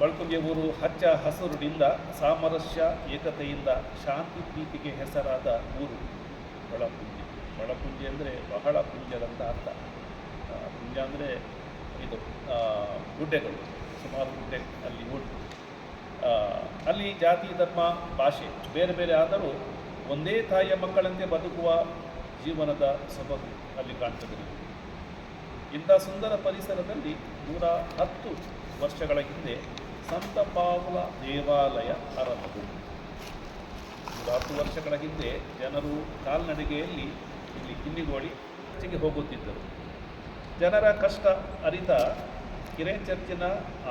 ಬಳ್ಕುಂಜೆ ಊರು ಹಚ್ಚ ಹಸುರಿನಿಂದ ಸಾಮರಸ್ಯ ಏಕತೆಯಿಂದ ಶಾಂತಿ ಪ್ರೀತಿಗೆ ಹೆಸರಾದ ಊರು ಬಳಪುಂಜೆ ಬಳಪುಂಜೆ ಅಂದರೆ ಬಹಳ ಪುಂಜದಂತ ಅರ್ಥ. ಪುಂಜ ಅಂದರೆ ಇದು ಗುಡ್ಡೆಗಳು, ಸುಮಾರು ಗುಡ್ಡೆ ಅಲ್ಲಿ ಉಂಟು. ಅಲ್ಲಿ ಜಾತಿ, ಧರ್ಮ, ಭಾಷೆ ಬೇರೆ ಬೇರೆ ಆದರೂ ಒಂದೇ ತಾಯಿಯ ಮಕ್ಕಳಂತೆ ಬದುಕುವ ಜೀವನದ ಸೊಬಗು ಅಲ್ಲಿ ಕಾಣ್ತದೆ. ಇಂಥ ಸುಂದರ ಪರಿಸರದಲ್ಲಿ ನೂರ ಹತ್ತು ವರ್ಷಗಳ ಹಿಂದೆ ಸಂತ ಪಾವುಲ ದೇವಾಲಯ ಆರಂಭಗೊಂಡಿತು ನೂರ ಹತ್ತು ವರ್ಷಗಳ ಹಿಂದೆ ಜನರು ಕಾಲ್ನಡಿಗೆಯಲ್ಲಿ ಇಲ್ಲಿ ಕಿನ್ನಿಗೋಳಿ ಹೆಚ್ಚಿಗೆ ಹೋಗುತ್ತಿದ್ದರು. ಜನರ ಕಷ್ಟ ಅರಿತ ಕಿರೆ ಚರ್ಚಿನ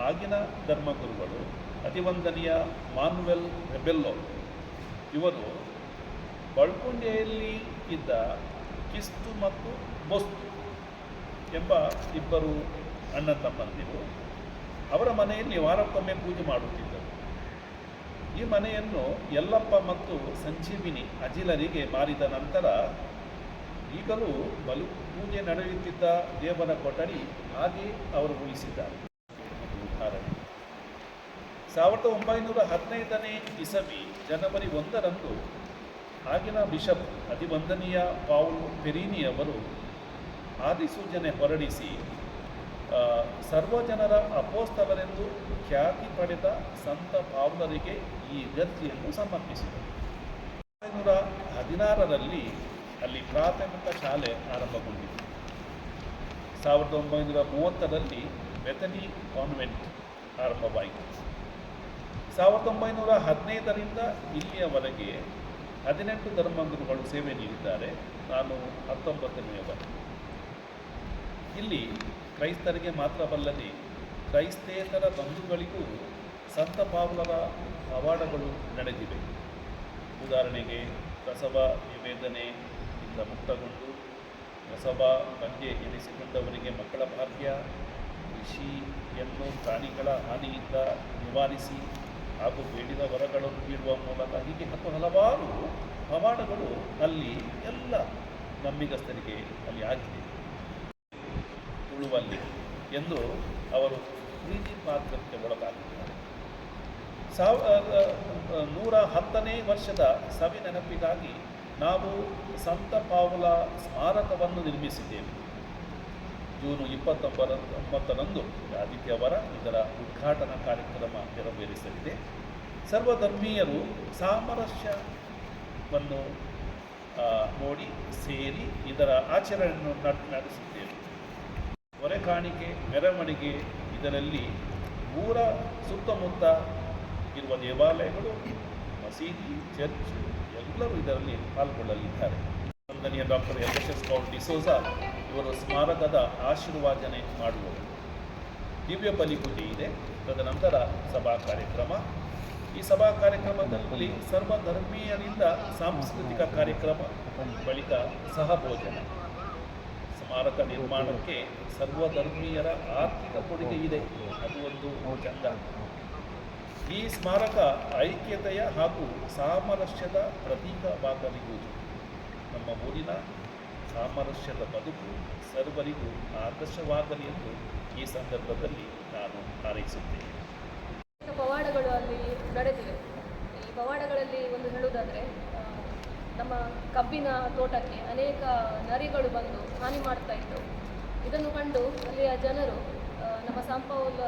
ಆಗಿನ ಧರ್ಮಗುರುಗಳು ಅತಿವಂದನೀಯ ಮಾನ್ವೆಲ್ ರೆಬೆಲ್ಲೋ ಇವರು ಬಳ್ಕೊಂಡೆಯಲ್ಲಿ ಇದ್ದ ಕಿಸ್ತು ಮತ್ತು ಬೊಸ್ತು. ಎಂಬ ಇಬ್ಬರು ಅಣ್ಣ ತಮ್ಮಂದಿರು. ಅವರ ಮನೆಯಲ್ಲಿ ವಾರಕ್ಕೊಮ್ಮೆ ಪೂಜೆ ಮಾಡುತ್ತಿದ್ದರು. ಈ ಮನೆಯನ್ನು ಯಲ್ಲಪ್ಪ ಮತ್ತು ಸಂಜೀವಿನಿ ಅಜಿಲರಿಗೆ ಮಾರಿದ ನಂತರ ಈಗಲೂ ಬಲು ಪೂಜೆ ನಡೆಯುತ್ತಿದ್ದ ದೇವರ ಕೊಠಡಿ ಹಾಗೆ ಅವರು ಉಳಿಸಿದ್ದಾರೆ. ಉದಾಹರಣೆ, ಸಾವಿರದ ಒಂಬೈನೂರ ಹದಿನೈದನೇ ಇಸವಿ ಜನವರಿ ಒಂದರಂದು ಆಗಿನ ಬಿಷಪ್ ಅತಿವಂದನೀಯ ಪೌಲ್ ಪೆರಿನಿಯವರು ಆದಿಸೂಚನೆ ಹೊರಡಿಸಿ ಸರ್ವಜನರ ಅಪೋಸ್ತಲರೆಂದು ಖ್ಯಾತಿ ಪಡೆದ ಸಂತ ಪಾವ್ಲರಿಗೆ ಈ ಗರ್ಜಿಯನ್ನು ಸಮರ್ಪಿಸಿದರು. ಒಂಬೈನೂರ ಹದಿನಾರರಲ್ಲಿ ಅಲ್ಲಿ ಪ್ರಾಥಮಿಕ ಶಾಲೆ ಆರಂಭಗೊಂಡಿತು. ಸಾವಿರದ ಒಂಬೈನೂರ ಮೂವತ್ತರಲ್ಲಿ ಬೆತನಿ ಕಾನ್ವೆಂಟ್ ಆರಂಭವಾಯಿತು. ಸಾವಿರದ ಒಂಬೈನೂರ ಹದಿನೈದರಿಂದ ಇಲ್ಲಿಯವರೆಗೆ ಹದಿನೆಂಟು ಧರ್ಮಗುರುಗಳು ಸೇವೆ ನೀಡಿದ್ದಾರೆ. ನಾನು ಹತ್ತೊಂಬತ್ತನೆಯವ ಇಲ್ಲಿ ಕ್ರೈಸ್ತರಿಗೆ ಮಾತ್ರವಲ್ಲದೆ ಕ್ರೈಸ್ತೇತರ ಬಂಧುಗಳಿಗೂ ಸಂತ ಪಾವಲರ ಪವಾಡಗಳು ನಡೆದಿವೆ. ಉದಾಹರಣೆಗೆ ಪ್ರಸವ ನಿವೇದನೆಯಿಂದ ಮುಕ್ತಗೊಂಡು ಪ್ರಸವ ಬಗ್ಗೆ ಎನಿಸಿಕೊಂಡವರಿಗೆ ಮಕ್ಕಳ ಭಾಗ್ಯ ಕೃಷಿಯನ್ನು ಪ್ರಾಣಿಗಳ ಹಾನಿಯಿಂದ ನಿವಾರಿಸಿ ಹಾಗೂ ಬೇಡಿದ ವರಗಳನ್ನು ನೀಡುವ ಮೂಲಕ ಹೀಗೆ ಹತ್ತು ಹಲವಾರು ಪವಾಡಗಳು ಅಲ್ಲಿ ಎಲ್ಲ ನಂಬಿಗಸ್ತರಿಗೆ ಅಲ್ಲಿ ಆಗಿದೆ. ಉಳುವಲ್ಲಿ ಎಂದು ಅವರು ಪ್ರೀತಿ ಪಾತ್ರಕ್ಕೆ ಒಳಗಾಗಿದ್ದಾರೆ. ಸಾವ ನೂರ ಹತ್ತನೇ ವರ್ಷದ ಸವಿ ನೆನಪಿಗಾಗಿ ನಾವು ಸಂತ ಪಾವುಲ ಸ್ಮಾರಕವನ್ನು ನಿರ್ಮಿಸಿದ್ದೇವೆ. ಜೂನ್ ಇಪ್ಪತ್ತೊಂಬರ ಒಂಬತ್ತರಂದು ಆದಿತ್ಯವಾರ ಇದರ ಉದ್ಘಾಟನಾ ಕಾರ್ಯಕ್ರಮ ನೆರವೇರಿಸಲಿದೆ. ಸರ್ವಧರ್ಮೀಯರು ಸಾಮರಸ್ಯವನ್ನು ನೋಡಿ ಸೇರಿ ಇದರ ಆಚರಣೆಯನ್ನು ನಡ್- ನಡೆಸುತ್ತೇವೆ ಹೊರೆ ಕಾಣಿಕೆ, ಮೆರವಣಿಗೆ, ಇದರಲ್ಲಿ ಊರ ಸುತ್ತಮುತ್ತ ಇರುವ ದೇವಾಲಯಗಳು, ಮಸೀದಿ, ಚರ್ಚ್ ಎಲ್ಲರೂ ಇದರಲ್ಲಿ ಪಾಲ್ಗೊಳ್ಳಲಿದ್ದಾರೆ. ನಂದನಿಯ doctor L S S Kaul D'Souza ಇವರು ಸ್ಮಾರಕದ ಆಶೀರ್ವಾದನೆ ಮಾಡುವರು. ದಿವ್ಯ ಬಲಿಪೂಜೆ ಇದೆ. ತದನಂತರ ಸಭಾ ಕಾರ್ಯಕ್ರಮ. ಈ ಸಭಾ ಕಾರ್ಯಕ್ರಮದಲ್ಲಿ ಸರ್ವಧರ್ಮೀಯರಿಂದ ಸಾಂಸ್ಕೃತಿಕ ಕಾರ್ಯಕ್ರಮ, ಬಳಿಕ ಸಹಭೋಜನ. ಸ್ಮಾರಕ ನಿರ್ಮಾಣಕ್ಕೆ ಸರ್ವಧರ್ಮೀಯರ ಆರ್ಥಿಕ ಕೊಡುಗೆ ಇದೆ. ಅದು ಒಂದು ಚಂದ. ಈ ಸ್ಮಾರಕ ಐಕ್ಯತೆಯ ಹಾಗೂ ಸಾಮರಸ್ಯದ ಪ್ರತೀಕವಾಗಲಿರುವುದು ನಮ್ಮ ಊರಿನ ಸಾಮರಸ್ಯದ ಬದುಕು ಸರ್ವರಿಗೂ ಆದರ್ಶವಾಗಲಿ ಎಂದು ಈ ಸಂದರ್ಭದಲ್ಲಿ ನಾನು ಹಾರೈಸುತ್ತೇನೆ. ಪವಾಡಗಳು ಅಲ್ಲಿ ನಡೆದಿವೆ. ಈ ಪವಾಡಗಳಲ್ಲಿ ಒಂದು ಹೇಳುವುದಾದರೆ ನಮ್ಮ ಕಬ್ಬಿನ ತೋಟಕ್ಕೆ ಅನೇಕ ನರಿಗಳು ಬಂದು ಹಾನಿ ಮಾಡ್ತಾ ಇತ್ತು ಇದನ್ನು ಕಂಡು ಅಲ್ಲಿಯ ಜನರು ನಮ್ಮ ಸಂಪೌಲ್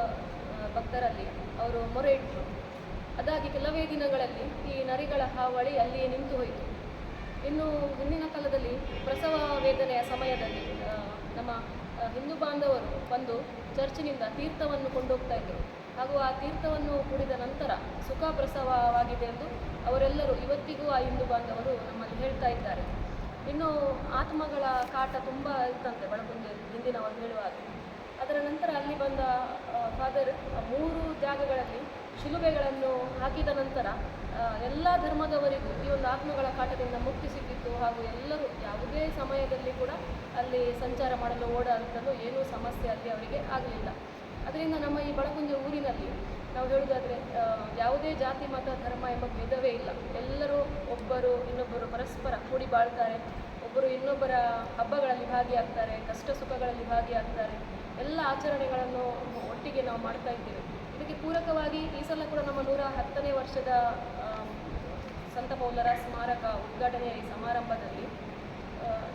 ಭಕ್ತರಲ್ಲಿ ಅವರು ಮೊರೆ ಇಟ್ಟರು ಅದಾಗಿ ಕೆಲವೇ ದಿನಗಳಲ್ಲಿ ಈ ನರಿಗಳ ಹಾವಳಿ ಅಲ್ಲಿಯೇ ನಿಂತು ಹೋಯಿತು. ಇನ್ನು ಹಿಂದಿನ ಕಾಲದಲ್ಲಿ ಪ್ರಸವ ವೇದನೆಯ ಸಮಯದಲ್ಲಿ ನಮ್ಮ ಹಿಂದೂ ಬಾಂಧವರು ಬಂದು ಚರ್ಚಿನಿಂದ ತೀರ್ಥವನ್ನು ಕೊಂಡೋಗ್ತಾ ಇದ್ದರು ಹಾಗೂ ಆ ತೀರ್ಥವನ್ನು ಕುಡಿದ ನಂತರ ಸುಖ ಪ್ರಸವವಾಗಿದೆ ಎಂದು ಅವರೆಲ್ಲರೂ ಇವತ್ತಿಗೂ ಆ ಹಿಂದೂ ಬಾಂಧವರು ನಮ್ಮಲ್ಲಿ ಹೇಳ್ತಾ ಇದ್ದಾರೆ. ಇನ್ನು ಆತ್ಮಗಳ ಕಾಟ ತುಂಬ ಇತ್ತಂತೆ ಬಳಗುಂದೆ ಹಿಂದಿನವರು ಹೇಳುವಾಗ. ಅದರ ನಂತರ ಅಲ್ಲಿ ಬಂದ ಫಾದರ್ ಮೂರು ಜಾಗಗಳಲ್ಲಿ ಶಿಲುಬೆಗಳನ್ನು ಹಾಕಿದ ನಂತರ ಎಲ್ಲ ಧರ್ಮದವರಿಗೂ ಈ ಒಂದು ಆತ್ಮಗಳ ಕಾಟದಿಂದ ಮುಕ್ತಿ ಸಿಕ್ಕಿತ್ತು ಹಾಗೂ ಎಲ್ಲರೂ ಯಾವುದೇ ಸಮಯದಲ್ಲಿ ಕೂಡ ಅಲ್ಲಿ ಸಂಚಾರ ಮಾಡಲು ಓಡಾಡಲು ಏನೂ ಸಮಸ್ಯೆ ಅಲ್ಲಿ ಅವರಿಗೆ ಆಗಲಿಲ್ಲ. ಅದರಿಂದ ನಮ್ಮ ಈ ಬಳಗುಂಜೆ ಊರಿನಲ್ಲಿ ನಾವು ಹೇಳುವುದಾದರೆ ಯಾವುದೇ ಜಾತಿ, ಮತ, ಧರ್ಮ ಎಂಬ ಭೇದವೇ ಇಲ್ಲ. ಎಲ್ಲರೂ ಒಬ್ಬರು ಇನ್ನೊಬ್ಬರು ಪರಸ್ಪರ ಕೂಡಿ ಬಾಳ್ತಾರೆ. ಒಬ್ಬರು ಇನ್ನೊಬ್ಬರ ಹಬ್ಬಗಳಲ್ಲಿ ಭಾಗಿಯಾಗ್ತಾರೆ, ಕಷ್ಟ ಸುಖಗಳಲ್ಲಿ ಭಾಗಿಯಾಗ್ತಾರೆ. ಎಲ್ಲ ಆಚರಣೆಗಳನ್ನು ಒಟ್ಟಿಗೆ ನಾವು ಮಾಡ್ತಾ ಇದ್ದೇವೆ. ಇದಕ್ಕೆ ಪೂರಕವಾಗಿ ಈ ಸಲ ಕೂಡ ನಮ್ಮ ನೂರ ಹತ್ತನೇ ವರ್ಷದ ಸಂತ ಪೌಲರ ಸ್ಮಾರಕ ಉದ್ಘಾಟನೆಯ ಈ ಸಮಾರಂಭದಲ್ಲಿ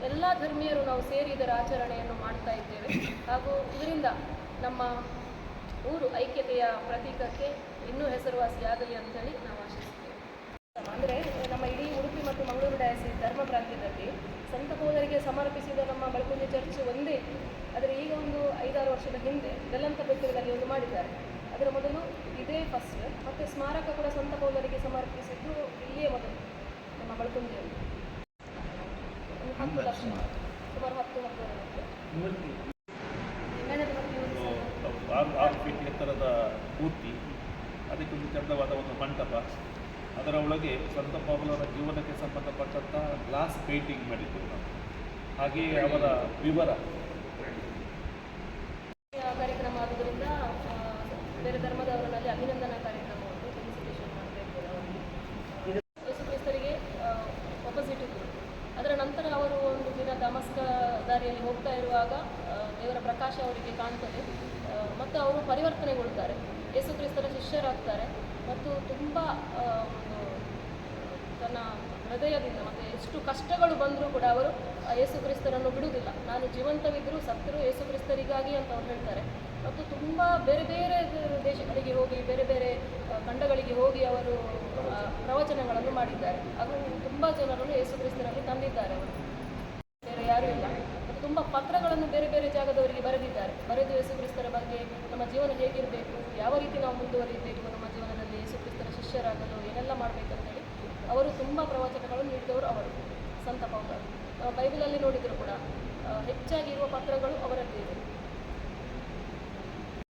ಎಲ್ಲ ಧರ್ಮೀಯರು ನಾವು ಸೇರಿ ಇದರ ಆಚರಣೆಯನ್ನು ಮಾಡ್ತಾ ಇದ್ದೇವೆ. ಹಾಗೂ ಇದರಿಂದ ನಮ್ಮ ಐಕ್ಯತೆಯ ಪ್ರತೀಕಕ್ಕೆ ಇನ್ನೂ ಹೆಸರುವಾಸಿಯಾಗಲಿ ಅಂತೇಳಿ ನಾವು ಆಶಿಸ್ತೇವೆ. ಅಂದರೆ ನಮ್ಮ ಇಡೀ ಉಡುಪಿ ಮತ್ತು ಮಂಗಳೂರು ಡಯಾಸಿಸ್ ಧರ್ಮ ಪ್ರಾಂತ್ಯದಲ್ಲಿ ಸಂತ ಪೌಲರಿಗೆ ಸಮರ್ಪಿಸಿದ ನಮ್ಮ ಬಳಕುಂಜ ಚರ್ಚ್ ಒಂದೇ. ಆದರೆ ಈಗ ಒಂದು ಐದಾರು ವರ್ಷದ ಹಿಂದೆ ಬೆಲ್ಲಂತ ಬೆಟ್ಟದಲ್ಲಿ ಒಂದು ಮಾಡಿದ್ದಾರೆ. ಅದರ ಮೊದಲು ಇದೇ ಫಸ್ಟ್ ಮತ್ತು ಸ್ಮಾರಕ ಕೂಡ ಸಂತ ಪೌಲರಿಗೆ ಸಮರ್ಪಿಸಿದ್ದು ಇಲ್ಲಿಯೇ ಮೊದಲು ನಮ್ಮ ಬಳಕುಂಜೆಯಲ್ಲಿ. ಹತ್ತು ಲಕ್ಷ ಸುಮಾರು ಹತ್ತು ಹತ್ತು ಲಕ್ಷ ಲಿಂಗಾಯತ ಮತ್ತು ಇವರು ಒಂದು ಆರು ಆರು ಫೀಟ್ ಎತ್ತರದ ಮೂರ್ತಿ ಅದಕ್ಕೊಂದು ಚಂದವಾದ ಒಂದು ಮಂಟಪ. ಅದರ ಒಳಗೆ ಸಂತ ಪೌಲರ ಜೀವನಕ್ಕೆ ಸಂಬಂಧಪಟ್ಟಂತಹ ಗ್ಲಾಸ್ ಪೇಂಟಿಂಗ್ ಮಾಡಿದ್ದೇವೆ ನಾವು ಹಾಗೆಯೇ ಅವರ ವಿವರ ಕಾರ್ಯಕ್ರಮ ಆದುದರಿಂದ ಆ, ಬೇರೆ ಧರ್ಮದವರಲ್ಲಿ ಅಭಿನಂದನಾ ಕಾರ್ಯಕ್ರಮವನ್ನು ಫೆಲಿಸಿಟೇಷನ್ ಮಾಡ್ತಾ ಇದ್ದೇವೆ ಅವರಿಗೆ ಯೇಸು ಕ್ರಿಸ್ತರಿಗೆ ಅಪೋಸಿಟ್ ಇದ್ದರು ಅದರ ನಂತರ ಅವರು ಒಂದು ದಿನ ದಮಸ್ಕ ದಾರಿಯಲ್ಲಿ ಹೋಗ್ತಾ ಇರುವಾಗ ದೇವರ ಪ್ರಕಾಶ ಅವರಿಗೆ ಕಾಣ್ತದೆ. ಮತ್ತು ಅವರು ಪರಿವರ್ತನೆಗೊಳ್ತಾರೆ. ಯೇಸು ಕ್ರಿಸ್ತರ ಶಿಷ್ಯರಾಗ್ತಾರೆ. ಮತ್ತು ತುಂಬ ಒಂದು, ತನ್ನ ಹೃದಯದಿಂದ ಮತ್ತು ಎಷ್ಟು ಕಷ್ಟಗಳು ಬಂದರೂ ಕೂಡ ಅವರು ಯೇಸು ಕ್ರಿಸ್ತರನ್ನು ಬಿಡುವುದಿಲ್ಲ. ನಾನು ಜೀವಂತವಿದ್ದರೂ ಸತ್ತರೂ ಯೇಸು ಕ್ರಿಸ್ತರಿಗಾಗಿ ಅಂತ ಅವ್ರು ಹೇಳ್ತಾರೆ. ಮತ್ತು ತುಂಬ ಬೇರೆ ಬೇರೆ ದೇಶಗಳಿಗೆ ಹೋಗಿ, ಬೇರೆ ಬೇರೆ ಖಂಡಗಳಿಗೆ ಹೋಗಿ ಅವರು ಪ್ರವಚನಗಳನ್ನು ಮಾಡಿದ್ದಾರೆ. ಅದು ತುಂಬ ಜನರನ್ನು ಯೇಸು ಕ್ರಿಸ್ತರಲ್ಲಿ ತಂದಿದ್ದಾರೆ. ಅವರು ಬೇರೆ ಯಾರೂ ಇಲ್ಲ. ಪತ್ರಗಳನ್ನು ಬೇರೆ ಬೇರೆ ಜಾಗದವರಿಗೆ ಬರೆದಿದ್ದಾರೆ. ಬರೆದು ಯೇಸುಕ್ರಿಸ್ತರ ಬಗ್ಗೆ ನಮ್ಮ ಜೀವನ ಹೇಗಿರಬೇಕು, ಯಾವ ರೀತಿ ನಾವು ಮುಂದುವರಿಯಬೇಕು, ನಮ್ಮ ಜೀವನದಲ್ಲಿ ಯೇಸುಕ್ರಿಸ್ತರ ಶಿಷ್ಯರಾಗಲು ಏನೆಲ್ಲ ಮಾಡಬೇಕಂತೇಳಿ ಅವರು ತುಂಬ ಪ್ರವಚನಗಳನ್ನು ನೀಡಿದವರು ಅವರು, ಸಂತ ಪೌಲರು. ಬೈಬಲಲ್ಲಿ ನೋಡಿದರೂ ಕೂಡ ಹೆಚ್ಚಾಗಿರುವ ಪತ್ರಗಳು ಅವರಲ್ಲಿ ಇದೆ.